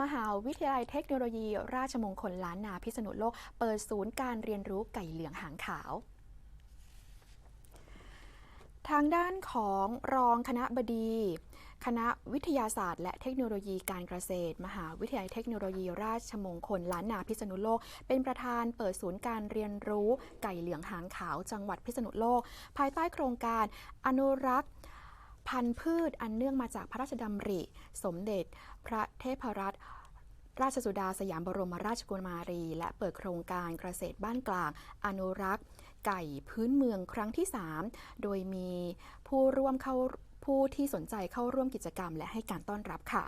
มหาวิทยาลัยเทคโนโลยี ราชมงคลล้านนาพิษณุโลก เปิดศูนย์การเรียนรู้ไก่เหลืองหางขาวทางด้านของรองคณะบดี คณะวิทยาศาสตร์ และเทคโนโลยีการเกษตร มหาวิทยาลัยเทคโนโลยี ราชมงคลล้านนาพิษณุโลก เป็นประธานเปิดศูนย์การเรียนรู้ไก่เหลืองหางขาวจังหวัดพิษณุโลก ภายใต้โครงการอนุรักษ์ พันธุ์พืชอันเนื่องมาจากพระราชดำริ สมเด็จ พระเทพรัตนราชสุดาสยามบรมราชกุมารี และเปิดโครงการเกษตรบ้านกลาง อนุรักษ์ ไก่พื้นเมืองครั้งที่ 3 โดยมีผู้ร่วมเข้าผู้ที่สนใจเข้าร่วมกิจกรรมและให้การต้อนรับค่ะ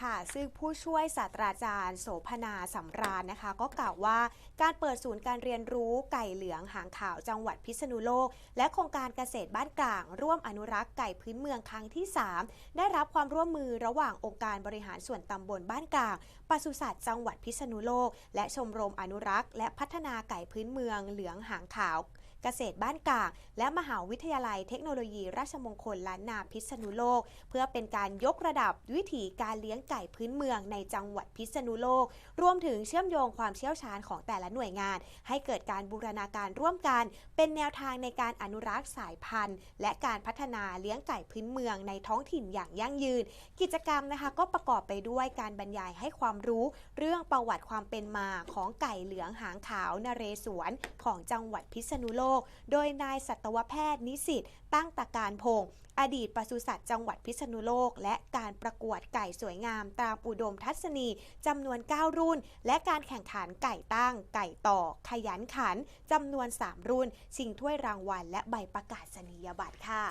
ค่ะซึ่งผู้ช่วยศาสตราจารย์ โสพนาสำราญนะคะ ก็กล่าวว่าการเปิดศูนย์การเรียนรู้ไก่เหลืองหางขาวจังหวัดพิษณุโลก และโครงการเกษตรบ้านกลาง ร่วมอนุรักษ์ไก่พื้นเมืองครั้งที่ 3 ได้รับความร่วมมือระหว่างองค์การบริหารส่วนตำบลบ้านกลางปศุสัตว์จังหวัดพิษณุโลก และชมรมอนุรักษ์ และพัฒนาไก่พื้นเมืองเหลืองหางขาว เกษตรบ้านกลางและมหาวิทยาลัยเทคโนโลยี ราชมงคลล้านนาพิษณุโลก เพื่อเป็นการยกระดับวิถีการเลี้ยงไก่พื้นเมืองในจังหวัดพิษณุโลก รวมถึงเชื่อมโยงความเชี่ยวชาญของแต่ละหน่วยงาน ให้เกิดการบูรณาการร่วมกัน เป็นแนวทางในการอนุรักษ์สายพันธุ์ และการพัฒนาเลี้ยงไก่พื้นเมืองในท้องถิ่นอย่างยั่งยืน กิจกรรมนะคะก็ประกอบไปด้วยการบรรยายให้ความรู้เรื่องประวัติความเป็นมาของไก่เหลืองหางขาวนเรศวรของจังหวัดพิษณุโลกโดยนายสัตวแพทย์นิสิตตั้งตะการพงศ์อดีตปศุสัตว์จังหวัดพิษณุโลก และการประกวดไก่สวยงามตามอุดมทัศนีจำนวน 9 รุ่น และการแข่งขันไก่ตั้ง ไก่ต่อ ขยันขันจำนวน 3 รุ่นชิงถ้วยรางวัลและใบประกาศนียบัตรค่ะ